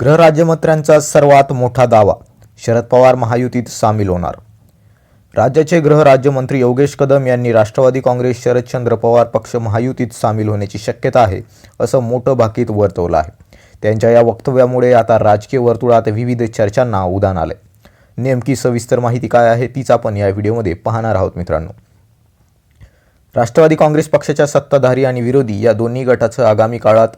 गृहराज्यमंत्र्यांचा सर्वात मोठा दावा शरद पवार महायुतीत सामील होणार. राज्याचे गृहराज्यमंत्री योगेश कदम यांनी राष्ट्रवादी काँग्रेस शरदचंद्र पवार पक्ष महायुतीत सामील होण्याची शक्यता आहे असं मोठं भाकीत वर्तवलं आहे. त्यांच्या या वक्तव्यामुळे आता राजकीय वर्तुळात विविध चर्चांना उदान आले नेमकी सविस्तर माहिती काय आहे तीच आपण या व्हिडिओमध्ये पाहणार आहोत मित्रांनो. राष्ट्रवादी काँग्रेस पक्षाच्या सत्ताधारी आणि विरोधी या दोन्ही गटाचं आगामी काळात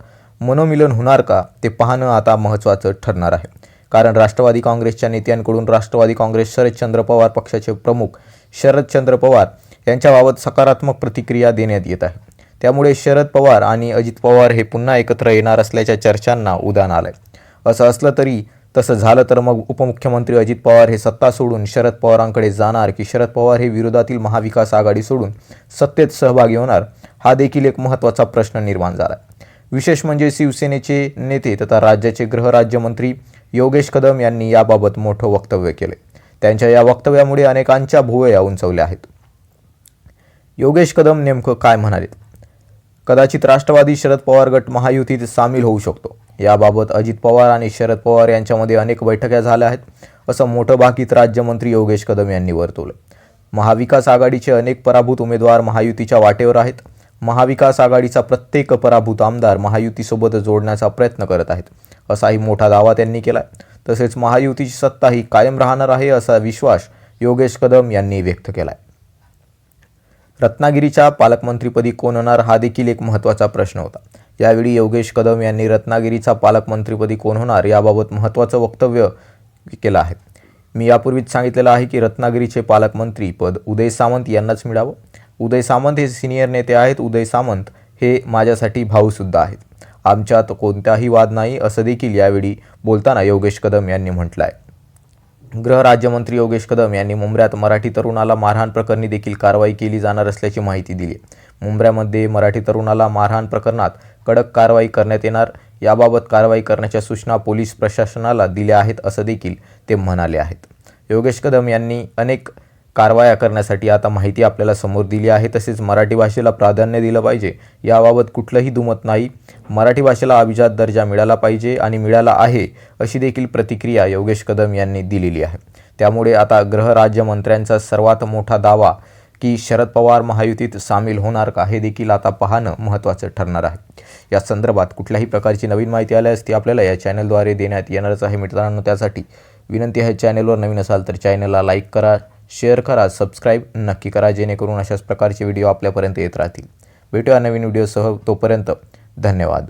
मनोमिलन होणार का ते पाहणं आता महत्त्वाचं ठरणार आहे. कारण राष्ट्रवादी काँग्रेसच्या नेत्यांकडून राष्ट्रवादी काँग्रेस शरदचंद्र पवार पक्षाचे प्रमुख शरदचंद्र पवार यांच्याबाबत सकारात्मक प्रतिक्रिया देण्यात येत आहे. त्यामुळे शरद पवार आणि अजित पवार हे पुन्हा एकत्र येणार असल्याच्या चर्चांना उदान आहे असं असलं तरी तसं झालं तर मग उपमुख्यमंत्री अजित पवार हे सत्ता सोडून शरद पवारांकडे जाणार की शरद पवार हे विरोधातील महाविकास आघाडी सोडून सत्तेत सहभागी होणार? हा देखील एक महत्त्वाचा प्रश्न निर्माण झाला आहे विशेष म्हणजे शिवसेनेचे नेते तथा राज्याचे गृहराज्यमंत्री योगेश कदम यांनी याबाबत मोठं वक्तव्य केले त्यांच्या या वक्तव्यामुळे अनेकांच्या भुवया उंचवल्या आहेत. योगेश कदम नेमकं काय म्हणाले कदाचित राष्ट्रवादी शरद पवार गट महायुतीत सामील होऊ शकतो. याबाबत अजित पवार आणि शरद पवार यांच्यामध्ये अनेक बैठका झाल्या आहेत असं मोठं बाकीत राज्यमंत्री योगेश कदम यांनी वर्तवलं. महाविकास आघाडीचे अनेक पराभूत उमेदवार महायुतीच्या वाटेवर आहेत. महाविकास आघाडीचा प्रत्येक पराभूत आमदार महायुतीसोबत जोडण्याचा प्रयत्न करत आहेत. असाही मोठा दावा त्यांनी केला तसेच महायुतीची सत्ता ही कायम राहणार आहे असा विश्वास योगेश कदम यांनी व्यक्त केला आहे रत्नागिरीच्या पालकमंत्रीपदी कोण होणार हा देखील एक महत्त्वाचा प्रश्न होता. यावेळी योगेश कदम यांनी रत्नागिरीचा पालकमंत्रीपदी कोण होणार याबाबत महत्त्वाचं वक्तव्य केलं आहे. मी यापूर्वीच सांगितलेलं आहे की रत्नागिरीचे पालकमंत्री पद उदय सावंत यांनाच मिळावं. उदय सामंत हे सिनियर नेते आहेत. उदय सामंत हे माझ्यासाठी भाऊसुद्धा आहेत. आमच्यात कोणताही वाद नाही असं देखील यावेळी बोलताना योगेश कदम यांनी म्हटलं आहे गृहराज्यमंत्री योगेश कदम यांनी मुंबऱ्यात मराठी तरुणाला मारहाण प्रकरणी देखील कारवाई केली जाणार असल्याची माहिती दिली मुंबऱ्यामध्ये मराठी तरुणाला मारहाण प्रकरणात कडक कारवाई करण्यात येणार. याबाबत कारवाई करण्याच्या सूचना पोलीस प्रशासनाला दिल्या आहेत असं देखील ते म्हणाले आहेत. योगेश कदम यांनी अनेक कारवाया करण्यासाठी आता माहिती आपल्याला समोर दिली आहे. तसेच मराठी भाषेला प्राधान्य दिलं पाहिजे. याबाबत कुठलंही दुमत नाही. मराठी भाषेला अभिजात दर्जा मिळाला पाहिजे आणि मिळाला आहे अशी देखील प्रतिक्रिया योगेश कदम यांनी दिलेली आहे. त्यामुळे आता गृहराज्यमंत्र्यांचा सर्वात मोठा दावा की शरद पवार महायुतीत सामील होणार का हे देखील आता पाहणं महत्त्वाचं ठरणार आहे. या संदर्भात कुठल्याही प्रकारची नवीन माहिती आल्यास ती आपल्याला या चॅनलद्वारे देण्यात येणारच आहे मित्रांनो. त्यासाठी विनंती आहे चॅनलवर नवीन असाल तर चॅनलला लाईक करा शेअर करा सबस्क्राईब नक्की करा जेणेकरून अशाच प्रकारचे व्हिडिओ आपल्यापर्यंत येत राहतील. भेटूया नवीन व्हिडिओसह तोपर्यंत धन्यवाद.